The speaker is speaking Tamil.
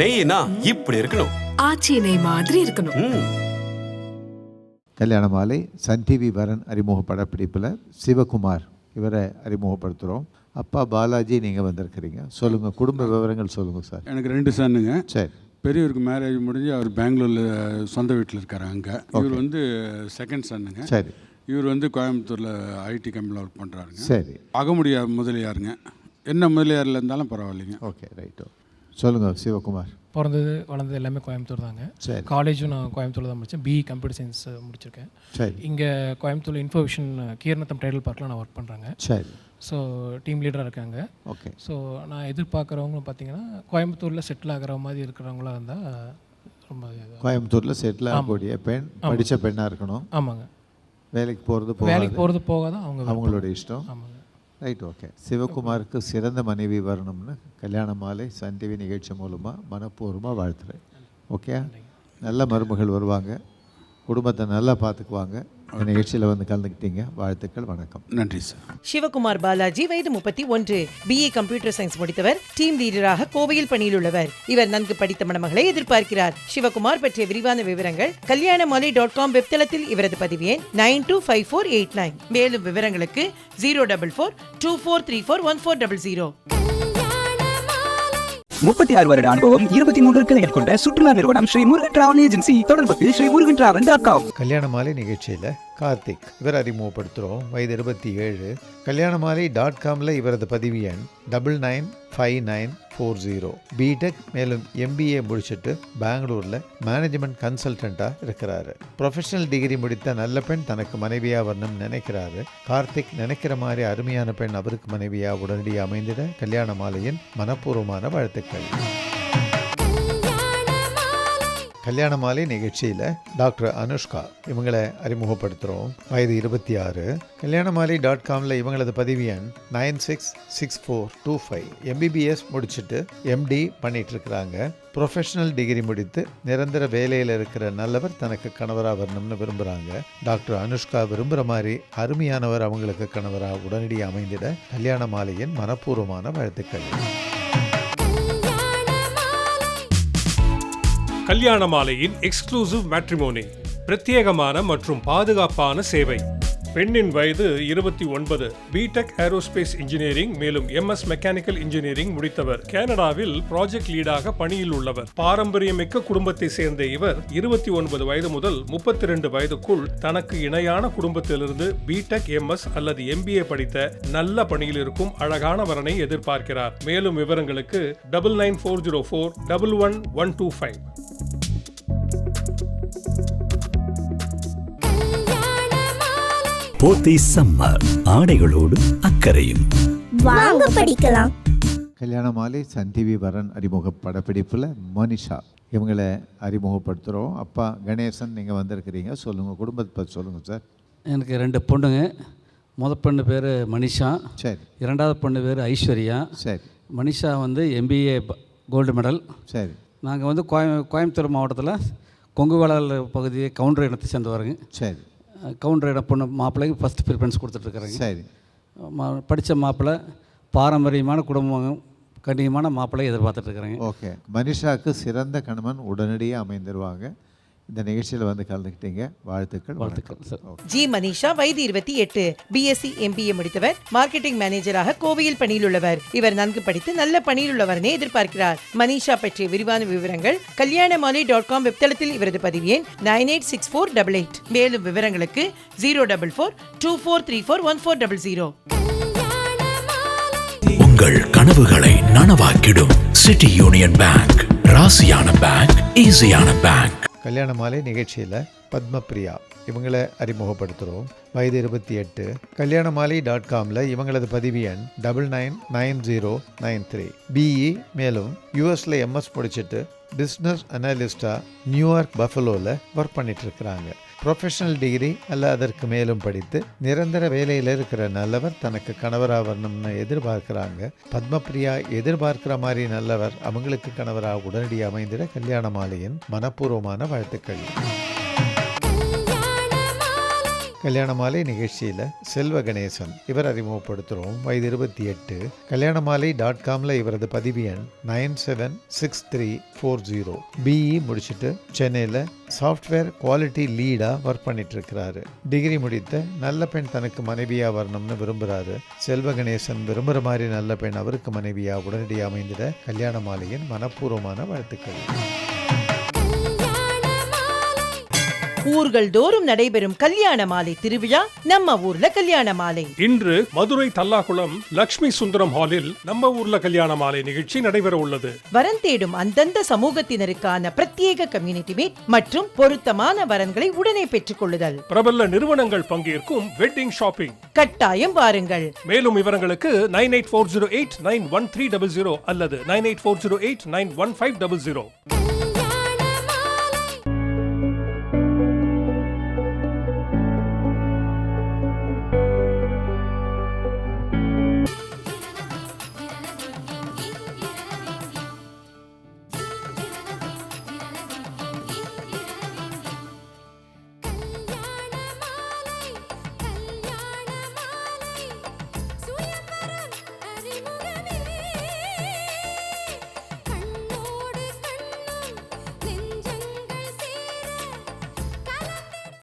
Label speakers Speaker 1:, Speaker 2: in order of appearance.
Speaker 1: நெய்னா இப்படி இருக்கணும்.
Speaker 2: ஆச்சி நெய் மாதிரி இருக்கணும்.
Speaker 3: கல்யாண மாலை சன் டிவி வரன் அறிமுக படப்பிடிப்பில் சிவகுமார் இவரை அறிமுகப்படுத்துகிறோம் அப்பா பாலாஜி நீங்கள் வந்திருக்கிறீங்க. சொல்லுங்கள் குடும்ப விவரங்கள் சொல்லுங்கள் சார்.
Speaker 4: எனக்கு ரெண்டு சன்னுங்க.
Speaker 3: சரி.
Speaker 4: பெரியவருக்கு மேரேஜ் முடிஞ்சு அவர் பெங்களூரில் சொந்த வீட்டில் இருக்காரு அங்கே. இவர் வந்து செகண்ட் சன்னுங்க.
Speaker 3: சரி.
Speaker 4: இவர் வந்து கோயம்புத்தூரில் ஐடி கம்பெனியில் ஒர்க் பண்ணுறாருங்க
Speaker 3: சரி.
Speaker 4: அகமுடியார் முதலியாருங்க. என்ன முதலியாரில் இருந்தாலும் பரவாயில்லைங்க.
Speaker 3: ஓகே ரைட்டு சொல்லுங்கள் சிவகுமார்.
Speaker 5: பிறந்தது வளர்ந்தது எல்லாமே கோயம்புத்தூர் தாங்க.
Speaker 3: சரி.
Speaker 5: காலேஜும் நான் கோயம்புத்தூரில் தான் முடித்தேன் பிஇ கம்ப்யூட்டர் சயின்ஸ் முடிச்சிருக்கேன்.
Speaker 3: சரி.
Speaker 5: இங்கே கோயம்புத்தூர் இன்ஃபோவிஷன் கீர்நத்தம் டைடல் பார்க்கில் நான் ஒர்க் பண்ணுறேங்க
Speaker 3: சரி.
Speaker 5: ஸோ டீம் லீடராக இருக்காங்க.
Speaker 3: ஓகே
Speaker 5: ஸோ நான் எதிர்பார்க்குறவங்களும் பார்த்தீங்கன்னா கோயம்புத்தூரில் செட்டில் ஆகிற மாதிரி இருக்கிறவங்களா இருந்தால் ரொம்ப
Speaker 3: கோயம்புத்தூரில் செட்டில் ஆகக்கூடிய பெண் படித்த பெண்ணாக இருக்கணும்.
Speaker 5: ஆமாங்க.
Speaker 3: வேலைக்கு போகிறது
Speaker 5: வேலைக்கு போகிறது போக தான் அவங்க
Speaker 3: அவங்களோட இஷ்டம்.
Speaker 5: ஆமாங்க.
Speaker 3: ரைட் ஓகே சிவகுமாருக்கு சிறந்த மனைவி வரணும்னு கல்யாண மாலை சன் டிவி நிகழ்ச்சி மூலமாக மனப்பூர்வமாக வாழ்த்துறேன் ஓகே நல்ல மருமகள் வருவாங்க குடும்பத்தை நல்லா பார்த்துக்குவாங்க இந்த நிகழ்ச்சியில் வந்து கலந்துக்கிட்டீங்க. வாழ்த்துக்கள் வணக்கம்.
Speaker 4: நன்றி சார்
Speaker 6: சிவகுமார் பாலாஜி வயது முப்பத்தி ஒன்று. பிஏ கம்ப்யூட்டர் சயின்ஸ் முடித்தவர். டீம் லீடராக கோவையில் பணியில் உள்ளவர். இவர் நன்கு படித்த மணமகளை எதிர்பார்க்கிறார். சிவகுமார் பற்றிய விரிவான விவரங்கள் கல்யாணமாலை டாட் காம் வெப்தளத்தில் இவரது பதிவு எண் nine two five four eight nine. மேலும் விவரங்களுக்கு zero double four two four three four one four double zero.
Speaker 7: முப்பத்தி ஆறு வருட அனுபவம் இருபத்தி மூன்று கிளைகள் கொண்ட சுற்றுலா நிறுவனம் ஸ்ரீ முருகன் டிராவல் ஏஜென்சி தொடர்புக்கு Sri Murugan travel dot com
Speaker 3: Kalyana Maalai நிகழ்ச்சியில கார்த்திக் இவர் அறிமுகப்படுத்துகிறோம் வயது இருபத்தி ஏழு. கல்யாணமாலை டாட் காமில் இவரது பதிவு எண் double nine five nine four zero BTech மேலும் எம்பிஏ முடிச்சுட்டு பெங்களூரில் மேனேஜ்மெண்ட் கன்சல்டண்ட்டாக இருக்கிறாரு. ப்ரொஃபஷனல் டிகிரி முடித்த நல்ல பெண் தனக்கு மனைவியாக வரணும்னு நினைக்கிறாரு. கார்த்திக் நினைக்கிற மாதிரி அருமையான பெண் அவருக்கு மனைவியாக உடனடியாக அமைந்திட கல்யாண மாலையின் மனப்பூர்வமான வாழ்த்துக்கள். கல்யாண மாலை நிகழ்ச்சியில் டாக்டர் அனுஷ்கா இவங்களை அறிமுகப்படுத்துகிறோம் வயது இருபத்தி ஆறு கல்யாண மாலை டாட் காமில் இவங்களது பதிவு எண் nine six six four two five. MBBS முடிச்சுட்டு எம்டி பண்ணிட்டு இருக்கிறாங்க ப்ரொஃபஷனல் டிகிரி முடித்து நிரந்தர வேலையில் இருக்கிற நல்லவர் தனக்கு கணவராக வரணும்னு விரும்புகிறாங்க டாக்டர் அனுஷ்கா விரும்புகிற மாதிரி அருமையானவர் அவங்களுக்கு கணவராக உடனடியாக அமைந்திட கல்யாண மாலையின் மனப்பூர்வமான வாழ்த்துக்கள்.
Speaker 8: கல்யாண மாலையின் எக்ஸ்க்ளூசிவ் மேட்ரிமோனி பிரத்யேகமான மற்றும் பாதுகாப்பான சேவை. பெண்ணின் வயது இருபத்தி ஒன்பது. பிடெக் ஏரோஸ்பேஸ் இன்ஜினியரிங் மேலும் எம்எஸ் மெக்கானிக்கல் இன்ஜினியரிங் முடித்தவர். கனடாவில் ப்ராஜெக்ட் லீடாக பணியில் உள்ளவர். பாரம்பரியமிக்க குடும்பத்தை சேர்ந்த இவர் இருபத்தி ஒன்பது வயது முதல் முப்பத்தி ரெண்டு வயதுக்குள் தனக்கு இணையான குடும்பத்திலிருந்து பிடெக் எம்எஸ் அல்லது எம்பிஏ படித்த நல்ல பணியில் இருக்கும் அழகான வரனை எதிர்பார்க்கிறார். மேலும் விவரங்களுக்கு double nine four zero four double one one two five
Speaker 9: Pothys summer ஆடைகளோடு அக்கறையும்.
Speaker 10: வாங்க படிக்கலாம்.
Speaker 3: கல்யாண மாலை சன் டிவி வரன் அறிமுக படப்பிடிப்பில் மோனிஷா. இவங்களை அறிமுகப்படுத்துகிறோம் அப்பா கணேசன் நீங்கள் வந்திருக்கிறீங்க. சொல்லுங்கள் குடும்பத்தை பற்றி சொல்லுங்கள் சார்.
Speaker 11: எனக்கு ரெண்டு பொண்ணுங்க. முத பொண்ணு பேர் மனிஷா.
Speaker 3: சரி.
Speaker 11: இரண்டாவது பொண்ணு பேர் ஐஸ்வர்யா.
Speaker 3: சரி.
Speaker 11: மனிஷா வந்து எம்பிஏ கோல்டு மெடல்
Speaker 3: சரி.
Speaker 11: நாங்கள் வந்து கோயம் கோயம்புத்தூர் மாவட்டத்தில் கொங்கு வேளாளர் பகுதி கவுண்டர் இனத்தை சேர்ந்தவருங்க.
Speaker 3: சரி.
Speaker 11: கவுண்டர் பொண்ணு மாப்பிள்ளைக்கு ஃபஸ்ட் ப்ரிஃபரன்ஸ் கொடுத்துட்ருக்குறேங்க.
Speaker 3: சரி.
Speaker 11: படித்த மாப்பிள்ளை பாரம்பரியமான குடும்பம் கண்ணியமான மாப்பிள்ளை எதிர்பார்த்துட்ருக்குறேங்க.
Speaker 3: ஓகே. மனிஷாவுக்கு சிறந்த கணவன் உடனடியாக அமைந்துருவாங்க. இந்த நிகழ்ச்சியில் வந்து கலந்துக்கிட்டீங்க. வாழ்த்துக்கள்
Speaker 11: வாழ்த்துக்கள். சார்.
Speaker 6: ஜி மனிஷா வயது இருபத்தி எட்டு. BSc MBA முடித்தவர். மார்க்கெட்டிங் மேனேஜராக கோவையில் பணியில் உள்ளவர் இவர் நன்கு படித்து நல்ல பணியில் உள்ளவரனே எதிர்பார்க்கிறார். மனிஷா பற்றிய விரிவான விவரங்கள் கல்யாணமாலை டாட் காம் வெப்தளத்தில் இவரது பதிவு எண் nine eight six four double eight. மேலும் விவரங்களுக்கு zero double four two four three four one four double zero
Speaker 9: உங்கள் கனவுகளை நனவாக்கிடும் சிட்டி யூனியன் பேங்க். ராசியான பேங்க் ஈஸியான பேங்க்.
Speaker 3: கல்யாண மாலை நிகழ்ச்சியில் பத்மபிரியா. இவங்களை அறிமுகப்படுத்துகிறோம் வயது இருபத்தி எட்டு. கல்யாண மாலை டாட் காமில் இவங்களது பதிவு எண் double nine nine zero nine three BE மேலும் யூஎஸில் எம்எஸ் படிச்சுட்டு பிஸ்னஸ் அனலிஸ்டாக நியூயார்க் பஃபலோவில் ஒர்க் பண்ணிட்டு இருக்கிறாங்க. ப்ரொஃபஷனல் டிகிரி அல்ல அதற்கு மேலும் படித்து நிரந்தர வேலையில் இருக்கிற நல்லவர் தனக்கு கணவராக வரணும்னு எதிர்பார்க்குறாங்க. பத்மபிரியா எதிர்பார்க்கிற மாதிரி நல்லவர் அவங்களுக்கு கணவராக உடனடியாக அமைந்திட கல்யாண மாலையின் மனப்பூர்வமான வாழ்த்துக்கள். கல்யாண மாலை நிகழ்ச்சியில் செல்வ கணேசன் இவர் அறிமுகப்படுத்துகிறோம் வயது இருபத்தி எட்டு. கல்யாண மாலை டாட் காமில் இவரது பதிவு எண் nine seven six three four zero. BE முடிச்சுட்டு சென்னையில் சாஃப்ட்வேர் குவாலிட்டி லீடாக ஒர்க் பண்ணிட்டுருக்கிறாரு. டிகிரி முடித்த நல்ல பெண் தனக்கு மனைவியாக வரணும்னு விரும்புகிறாரு செல்வ கணேசன் விரும்புகிற மாதிரி நல்ல பெண் அவருக்கு மனைவியாக உடனடியாக அமைந்திட கல்யாண மாலையின் மனப்பூர்வமான வாழ்த்துக்கள்.
Speaker 6: ஊர்கள் தோறும் நடைபெறும் கல்யாண மாலை திருவிழா நம்ம ஊர்ல கல்யாண மாலை.
Speaker 8: இன்று மதுரை தல்லாகுளம் லக்ஷ்மி சுந்தரம் ஹாலில் நம்ம ஊர்ல கல்யாண மாலை நிகழ்ச்சி நடைபெற உள்ளது.
Speaker 6: வரன் தேடும் அந்தந்த சமூகத்தினருக்கான பிரத்யேக கம்யூனிட்டி மீட் மற்றும் பொருத்தமான வரன்களை உடனே பெற்றுக் கொள்ளுதல்.
Speaker 8: பிரபல நிறுவனங்கள் பங்கேற்கும் வெட்டிங் ஷாப்பிங்
Speaker 6: கட்டாயம் வாருங்கள்.
Speaker 8: மேலும் விவரங்களுக்கு nine eight four zero eight nine one three double zero அல்லது nine eight four zero eight nine one five double zero.